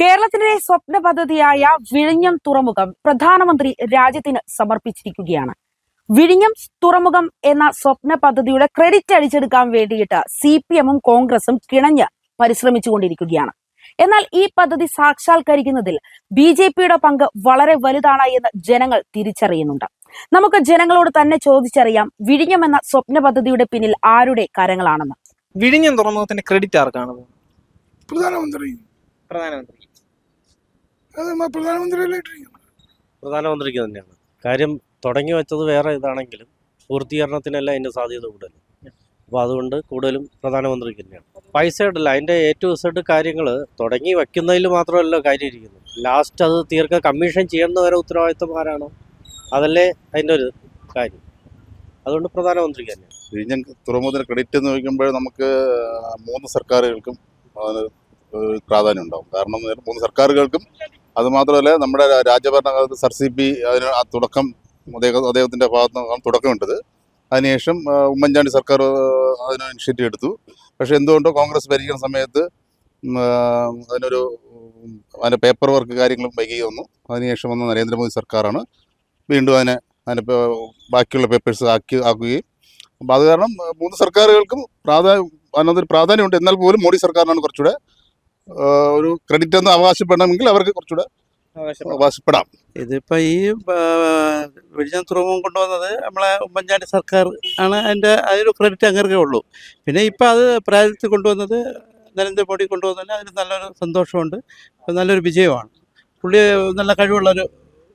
കേരളത്തിന്റെ സ്വപ്ന പദ്ധതിയായ വിഴിഞ്ഞം തുറമുഖം പ്രധാനമന്ത്രി രാജ്യത്തിന് സമർപ്പിച്ചിരിക്കുകയാണ്. വിഴിഞ്ഞം തുറമുഖം എന്ന സ്വപ്ന പദ്ധതിയുടെ ക്രെഡിറ്റ് അടിച്ചെടുക്കാൻ വേണ്ടിയിട്ട് സി പി എമ്മും കോൺഗ്രസും കിണഞ്ഞ് പരിശ്രമിച്ചുകൊണ്ടിരിക്കുകയാണ്. എന്നാൽ ഈ പദ്ധതി സാക്ഷാത്കരിക്കുന്നതിൽ ബി ജെ പിയുടെ പങ്ക് വളരെ വലുതാണ് എന്ന് ജനങ്ങൾ തിരിച്ചറിയുന്നുണ്ട്. നമുക്ക് ജനങ്ങളോട് തന്നെ ചോദിച്ചറിയാം വിഴിഞ്ഞം എന്ന സ്വപ്ന പദ്ധതിയുടെ പിന്നിൽ ആരുടെ കരങ്ങളാണെന്ന്. വിഴിഞ്ഞം തുറമുഖത്തിന്റെ ക്രെഡിറ്റ് ആർക്കാണ്? പ്രധാനമന്ത്രി. പ്രധാനമന്ത്രി. അത് പ്രധാനമന്ത്രിക്ക് തന്നെയാണ്. കാര്യം തുടങ്ങി വെച്ചത് വേറെ ഇതാണെങ്കിലും പൂർത്തീകരണത്തിനല്ല അതിന്റെ സാധ്യത കൂടുതൽ. അപ്പോൾ അതുകൊണ്ട് കൂടുതലും പ്രധാനമന്ത്രിക്ക് തന്നെയാണ്. പൈസ അല്ല അതിന്റെ എ ടു സെഡ് കാര്യങ്ങൾ തുടങ്ങി വയ്ക്കുന്നതിൽ മാത്രമല്ല കാര്യം ഇരിക്കുന്നത് ലാസ്റ്റ് അത് തീർക്ക കമ്മീഷൻ ചെയ്യുന്ന വരെ ഉത്തരവാദിത്വം ആരാണോ? അതല്ലേ അതിന്റെ ഒരു കാര്യം. അതുകൊണ്ട് പ്രധാനമന്ത്രിക്ക് തന്നെയാണ്. വിഴിഞ്ഞം തുറമുഖത്തിന് ക്രെഡിറ്റ് എന്ന് ചോദിക്കുമ്പോൾ നമുക്ക് മൂന്ന് സർക്കാരുകൾക്കും അതിന് പ്രാധാന്യം ഉണ്ടാവും. കാരണം മൂന്ന് സർക്കാരുകൾക്കും അത് മാത്രമല്ല നമ്മുടെ രാജ്യഭരണകാലത്ത് സർ സി പി അതിന് ആ തുടക്കം അദ്ദേഹം അദ്ദേഹത്തിന്റെ ഭാഗത്ത് നിന്നാണ് തുടക്കമുണ്ടത് അതിനുശേഷം ഉമ്മൻചാണ്ടി സർക്കാർ അതിന് ഇനിഷ്യേറ്റീവ് എടുത്തു. പക്ഷേ എന്തുകൊണ്ടോ കോൺഗ്രസ് ഭരിക്കുന്ന സമയത്ത് അതിനൊരു അതിന്റെ പേപ്പർ വർക്ക് കാര്യങ്ങളും വൈകി വന്നു. അതിനുശേഷം വന്ന നരേന്ദ്രമോദി സർക്കാരാണ് വീണ്ടും അതിനെ അതിന്റെ ബാക്കിയുള്ള പേപ്പേഴ്സ് ആക്കി ആക്കുകയും. അപ്പോൾ അത് കാരണം മൂന്ന് സർക്കാരുകൾക്കും പ്രാധാന്യം അതിനകത്തൊരു പ്രാധാന്യമുണ്ട്. എന്നാൽ പോലും മോഡി സർക്കാരിനാണ് കുറച്ചുകൂടെ ഒരു ക്രെഡിറ്റ് എന്ന് അവകാശപ്പെടണമെങ്കിൽ അവർക്ക് കുറച്ചുകൂടെ അവകാശപ്പെടാം. ഇതിപ്പോ ഈ വിഴിഞ്ഞം തുറമുഖം കൊണ്ടുവന്നത് നമ്മളെ ഉമ്മൻചാണ്ടി സർക്കാർ ആണ്. അതിന്റെ അതിനൊരു ക്രെഡിറ്റ് അങ്ങനെ ഉള്ളൂ. പിന്നെ ഇപ്പൊ അത് പ്രായത്തിൽ കൊണ്ടുവന്നത് നരേന്ദ്രമോദി കൊണ്ടുവന്നതിന് അതിന് നല്ലൊരു സന്തോഷമുണ്ട്. നല്ലൊരു വിജയമാണ്. പുള്ളി നല്ല കഴിവുള്ളൊരു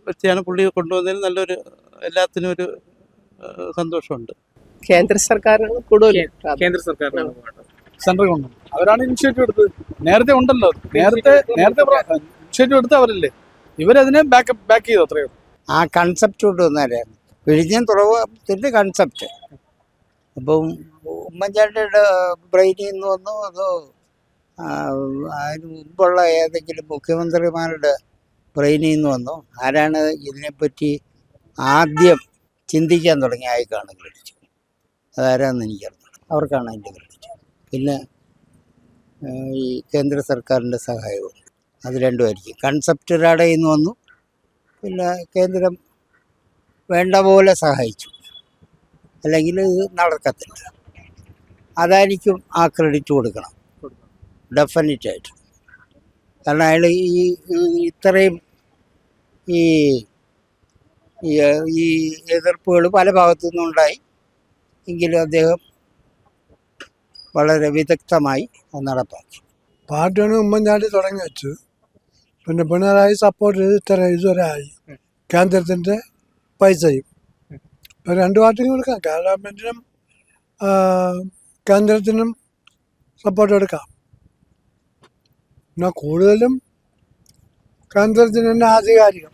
വ്യക്തിയാണ്. പുള്ളി കൊണ്ടുവന്നതിന് നല്ലൊരു എല്ലാത്തിനും ഒരു സന്തോഷമുണ്ട്. കേന്ദ്ര സർക്കാരാണ് കൂടുതൽ കേന്ദ്ര സർക്കാരിനാണ് സെൻട്രൽ ഗവൺമെന്റ്. അവരാണ് ഇനിഷ്യേറ്റീവ് എടുത്തത്. നേരത്തെ ഉണ്ടല്ലോ. നേരത്തെ നേരത്തെ ഇനിഷ്യേറ്റീവ് എടുത്ത അവരല്ലേ? ഇവരതിനെ ബാക്ക് ബാക്ക് ചെയ്തു അത്രയോ ആ കൺസെപ്റ്റ് കൊണ്ടുവന്നവരാണ് വിഴിഞ്ഞം തുറവത്തിന്റെ കൺസെപ്റ്റ് അപ്പം ഉമ്മൻചാണ്ടിയുടെ ബ്രെയിനിൽ നിന്ന് വന്നു? അതോ അതിന് മുമ്പുള്ള ഏതെങ്കിലും മുഖ്യമന്ത്രിമാരുടെ ബ്രെയിനിൽ നിന്ന് വന്നു? ആരാണ് ഇതിനെപ്പറ്റി ആദ്യം ചിന്തിക്കാൻ തുടങ്ങിയ ആയിക്കാണ് ക്രെഡിറ്റ് അതാരാന്ന് എനിക്കറിഞ്ഞു അവർക്കാണ് അതിന്റെ പിന്നെ ഈ കേന്ദ്ര സർക്കാരിന്റെ സഹായവും അത് രണ്ടുമായിരിക്കും. കൺസെപ്റ്റ് റാഡയിൽ നിന്ന് വന്നു. പിന്നെ കേന്ദ്രം വേണ്ട പോലെ സഹായിച്ചു. അല്ലെങ്കിൽ ഇത് നടക്കത്തില്ല. അതായിരിക്കും ആ ക്രെഡിറ്റ് കൊടുക്കണം. ഡെഫിനറ്റ് ആയിട്ട് കാരണം അയാൾ ഈ ഇത്രയും ഈ ഈ എതിർപ്പുകൾ പല ഭാഗത്തു നിന്നുണ്ടായി. എങ്കിലും അദ്ദേഹം വളരെ വിദഗ്ധമായി നടപ്പാക്കി. പാർട്ടിയാണ് ഉമ്മൻചാണ്ടി തുടങ്ങി വെച്ചു പിന്നെ പിണറായി സപ്പോർട്ട് ചെയ്ത് ഇത്ര ഇതുവരെ ആയി കേന്ദ്രത്തിന്റെ പൈസയും. ഇപ്പം രണ്ട് പാർട്ടിയും കൊടുക്കാം. ഗവൺമെന്റിനും കേന്ദ്രത്തിനും സപ്പോർട്ട് കൊടുക്കാം എന്നാൽ കൂടുതലും കേന്ദ്രത്തിന് തന്നെ ആധികാരികം.